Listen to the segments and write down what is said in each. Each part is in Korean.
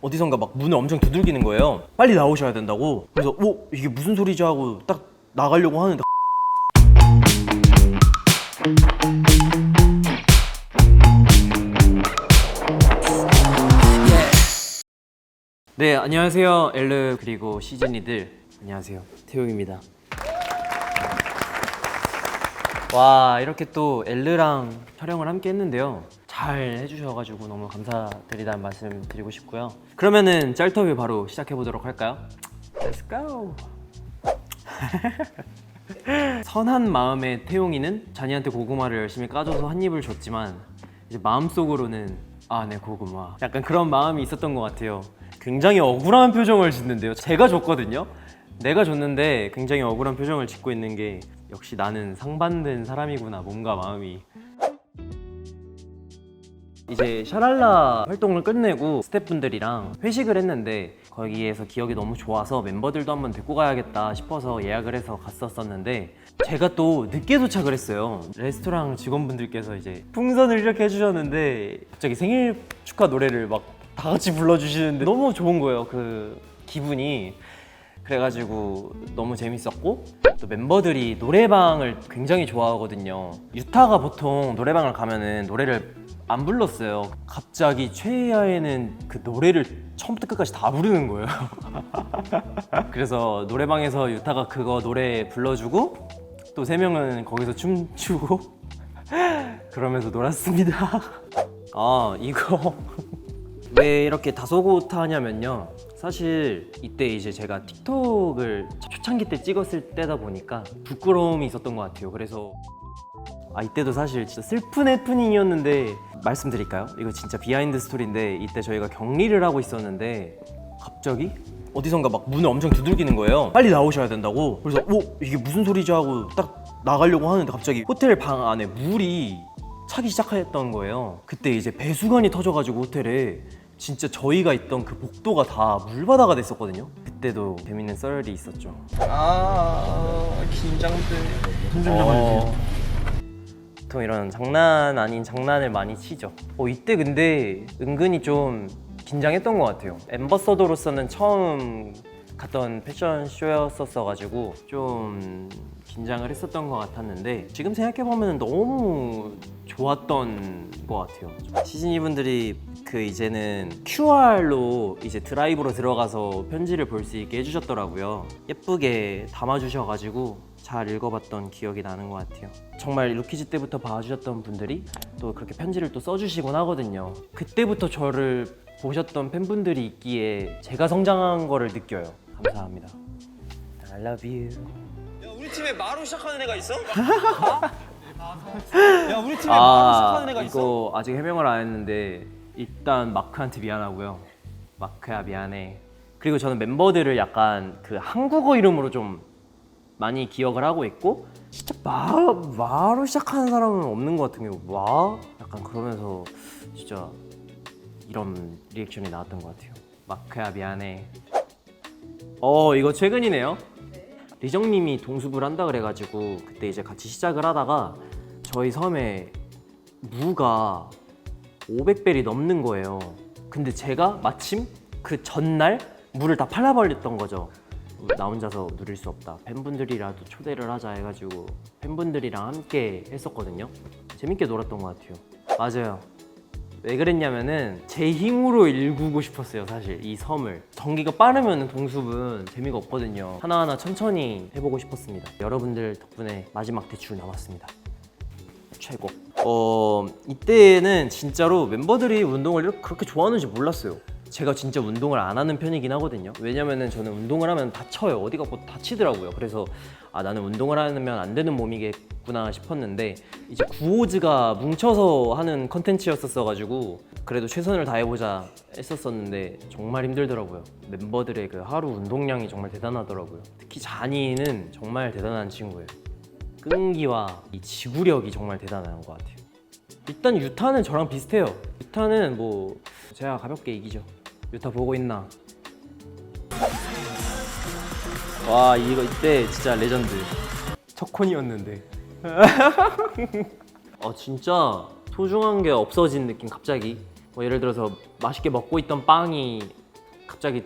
어디선가 막 문을 엄청 두들기는 거예요. 빨리 나오셔야 된다고. 그래서 오 이게 무슨 소리지? 하고 딱 나가려고 하는데. 네 안녕하세요. 엘르 그리고 시즌이들. 안녕하세요. 태용입니다. 와 이렇게 또 엘르랑 촬영을 함께 했는데요 잘 해주셔가지고 너무 감사드리다는 말씀 드리고 싶고요. 그러면은 짤터뷰 바로 시작해 보도록 할까요? Let's go! 선한 마음의 태용이는 자니한테 고구마를 열심히 까줘서 한 입을 줬지만 이제 마음속으로는 아 네 고구마. 약간 그런 마음이 있었던 것 같아요. 굉장히 억울한 표정을 짓는데요. 제가 줬거든요. 내가 줬는데 굉장히 억울한 표정을 짓고 있는 게 역시 나는 상반된 사람이구나 뭔가 마음이 이제 샤랄라 활동을 끝내고 스태프분들이랑 회식을 했는데 거기에서 기억이 너무 좋아서 멤버들도 한번 데리고 가야겠다 싶어서 예약을 해서 갔었었는데 제가 또 늦게 도착을 했어요. 레스토랑 직원분들께서 이제 풍선을 이렇게 해주셨는데 갑자기 생일 축하 노래를 막 다 같이 불러주시는데 너무 좋은 거예요 그 기분이 그래가지고 너무 재밌었고 또 멤버들이 노래방을 굉장히 좋아하거든요. 유타가 보통 노래방을 가면은 노래를 안 불렀어요. 갑자기 최애야에는 그 노래를 처음부터 끝까지 다 부르는 거예요. 그래서 노래방에서 유타가 그거 노래 불러주고 또 세 명은 거기서 춤추고 그러면서 놀았습니다. 아 이거 왜 이렇게 다소곳하냐면요. 사실 이때 이제 제가 틱톡을 초창기 때 찍었을 때다 보니까 부끄러움이 있었던 것 같아요. 그래서 아 이때도 사실 진짜 슬픈 해프닝이었는데 말씀드릴까요? 이거 진짜 비하인드 스토리인데 이때 저희가 격리를 하고 있었는데 갑자기 어디선가 막 문을 엄청 두들기는 거예요. 빨리 나오셔야 된다고. 그래서 오 이게 무슨 소리지 하고 딱 나가려고 하는데 갑자기 호텔 방 안에 물이 차기 시작했던 거예요. 그때 이제 배수관이 터져가지고 호텔에 진짜 저희가 있던 그 복도가 다 물바다가 됐었거든요. 그때도 재밌는 썰이 있었죠. 아 긴장돼. 어, 보통 이런 장난 아닌 장난을 많이 치죠. 어, 이때 근데 은근히 좀 긴장했던 것 같아요. 엠버서더로서는 처음 갔던 패션 쇼였었어가지고 좀 긴장을 했었던 것 같았는데 지금 생각해보면 너무 좋았던 것 같아요. 시즈니 분들이 그 이제는 QR로 이제 드라이브로 들어가서 편지를 볼 수 있게 해주셨더라고요. 예쁘게 담아주셔가지고 잘 읽어봤던 기억이 나는 것 같아요. 정말 루키즈 때부터 봐주셨던 분들이 또 그렇게 편지를 또 써주시곤 하거든요. 그때부터 저를 보셨던 팬분들이 있기에 제가 성장한 거를 느껴요. 감사합니다. I love you. 야 우리 팀에 마루 시작하는 애가 있어? 야 우리 팀에 있어? 아, 이거 아직 해명을 안 했는데 일단 마크한테 미안하고요. 마크야 미안해. 그리고 저는 멤버들을 약간 그 한국어 이름으로 좀 많이 기억을 하고 있고 진짜 마 마로 시작하는 사람은 없는 것 같은 게 와? 약간 그러면서 진짜 이런 리액션이 나왔던 것 같아요. 마크야 미안해. 어 이거 최근이네요. 리정님이 동숲을 한다 그래가지고 그때 이제 같이 시작을 하다가 저희 섬에 무가 500벨이 넘는 거예요. 근데 제가 마침 그 전날 물을 다 팔아버렸던 거죠. 나 혼자서 누릴 수 없다. 팬분들이라도 초대를 하자 해가지고 팬분들이랑 함께 했었거든요. 재밌게 놀았던 것 같아요. 맞아요. 왜 그랬냐면은 제 힘으로 일구고 싶었어요 사실 이 섬을 전기가 빠르면 동숲은 재미가 없거든요 하나하나 천천히 해보고 싶었습니다 여러분들 덕분에 마지막 대출 남았습니다 최고. 어 이때는 진짜로 멤버들이 운동을 그렇게 좋아하는지 몰랐어요. 제가 진짜 운동을 안 하는 편이긴 하거든요. 왜냐면은 저는 운동을 하면 다쳐요. 어디가 뭐 다치더라고요. 그래서 아 나는 운동을 하면 안 되는 몸이겠구나 싶었는데 이제 구호즈가 뭉쳐서 하는 컨텐츠였었어 가지고 그래도 최선을 다해보자 했었었는데 정말 힘들더라고요. 멤버들의 그 하루 운동량이 정말 대단하더라고요. 특히 자니는 정말 대단한 친구예요 끈기와 이 지구력이 정말 대단한 것 같아요. 일단 유타는 저랑 비슷해요. 유타는 뭐 제가 가볍게 이기죠. 유타 보고 있나? 와 이거 이때 진짜 레전드. 첫 콘이었는데. 어 진짜 소중한 게 없어진 느낌 갑자기. 뭐 예를 들어서 맛있게 먹고 있던 빵이 갑자기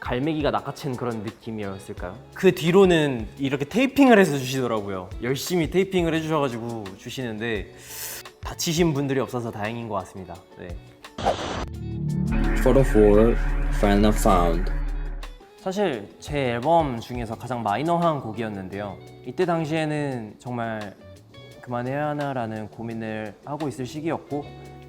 갈매기가 낚아챈 그런 느낌이었을까요? 그 뒤로는 이렇게 테이핑을 해서 주시더라고요. 열심히 테이핑을 해주셔가지고 주시는데 다치신 분들이 없어서 다행인 것 같습니다. 네. Photo 4 Final Found 사실 제 앨범 중에서 가장 마이너한 곡이었는데요. 이때 당시에는 정말 그만해야 하나라는 고민을 하고 있을 시기였고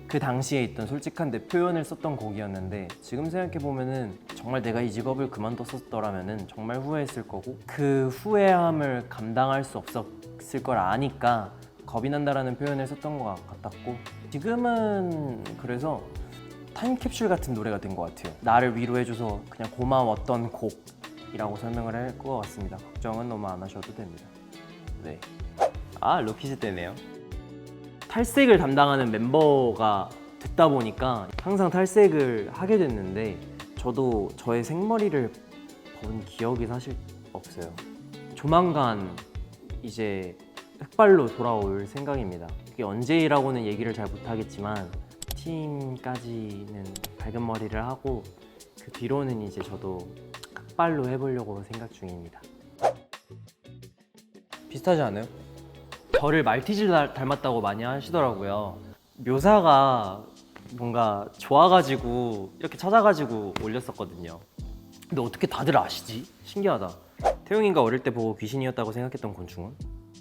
그 당시에 있던 솔직한데 표현을 썼던 곡이었는데 지금 생각해 보면은 정말 내가 이 직업을 그만뒀었더라면은 정말 후회했을 거고 그 후회함을 감당할 수 없었을 걸 아니까 겁이 난다라는 표현을 썼던 것 같았고 지금은 그래서 타임캡슐 같은 노래가 된 것 같아요. 나를 위로해줘서 그냥 고마웠던 곡이라고 설명을 할 것 같습니다. 걱정은 너무 안 하셔도 됩니다. 네. 아 로키즈 때네요. 탈색을 담당하는 멤버가 됐다 보니까 항상 탈색을 하게 됐는데 저도 저의 생머리를 본 기억이 사실 없어요. 조만간 이제 흑발로 돌아올 생각입니다. 그게 언제라고는 얘기를 잘 못하겠지만 팀까지는 밝은 머리를 하고 그 뒤로는 이제 저도 흑발로 해보려고 생각 중입니다. 비슷하지 않아요? 저를 말티즈 닮- 닮았다고 많이 하시더라고요. 묘사가 뭔가 좋아가지고 이렇게 찾아가지고 올렸었거든요. 근데 어떻게 다들 아시지? 신기하다. 태용이가 어릴 때 보고 귀신이었다고 생각했던 곤충은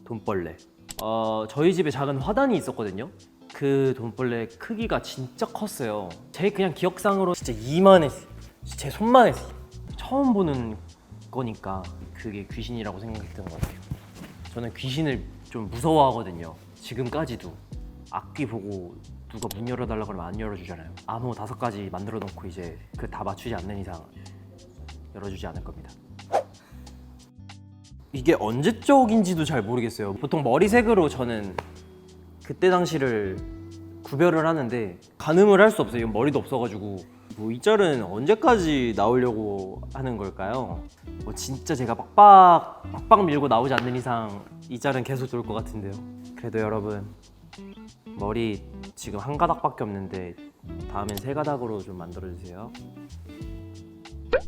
돈벌레. 어, 저희 집에 작은 화단이 있었거든요. 그 돈벌레 크기가 진짜 컸어요. 제 그냥 기억상으로 진짜 이만했어요. 제 손만 했어요. 처음 보는 거니까 그게 귀신이라고 생각했던 것 같아요. 저는 귀신을 좀 무서워하거든요. 지금까지도 악귀 보고 누가 문 열어달라 그러면 안 열어주잖아요. 암호 다섯 가지 만들어 놓고 이제 그 다 맞추지 않는 이상 열어주지 않을 겁니다. 이게 언제적인지도 잘 모르겠어요. 보통 머리색으로 저는 그때 당시를 구별을 하는데 가늠을 할 수 없어요. 이건 머리도 없어가지고 뭐 이 짤은 언제까지 나오려고 하는 걸까요? 뭐 진짜 제가 빡빡 빡빡 밀고 나오지 않는 이상 이 짤은 계속 돌것 같은데요. 그래도 여러분 머리 지금 한 가닥밖에 없는데 다음엔 세 가닥으로 좀 만들어 주세요.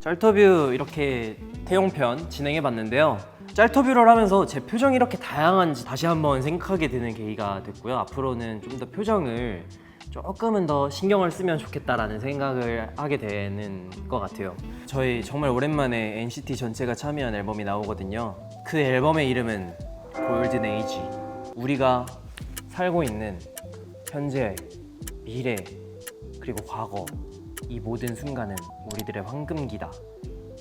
짤터뷰 이렇게 태용편 진행해 봤는데요. 짤터뷰를 하면서 제 표정이 이렇게 다양한지 다시 한번 생각하게 되는 계기가 됐고요. 앞으로는 좀 더 표정을 조금은 더 신경을 쓰면 좋겠다라는 생각을 하게 되는 것 같아요. 저희 정말 오랜만에 NCT 전체가 참여한 앨범이 나오거든요. 그 앨범의 이름은 골든 에이지. 우리가 살고 있는 현재, 미래, 그리고 과거 이 모든 순간은 우리들의 황금기다.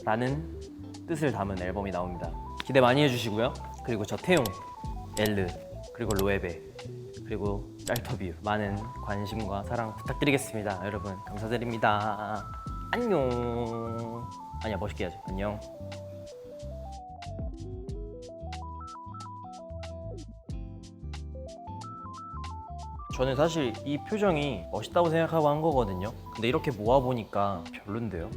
라는 뜻을 담은 앨범이 나옵니다. 기대 많이 해주시고요. 그리고 저 태용, 엘르, 그리고 로에베 그리고 짤터뷰 많은 관심과 사랑 부탁드리겠습니다. 여러분 감사드립니다. 안녕. 아니야 멋있게 해야지 안녕 저는 사실 이 표정이 멋있다고 생각하고 한 거거든요. 근데 이렇게 모아 보니까 별론데요.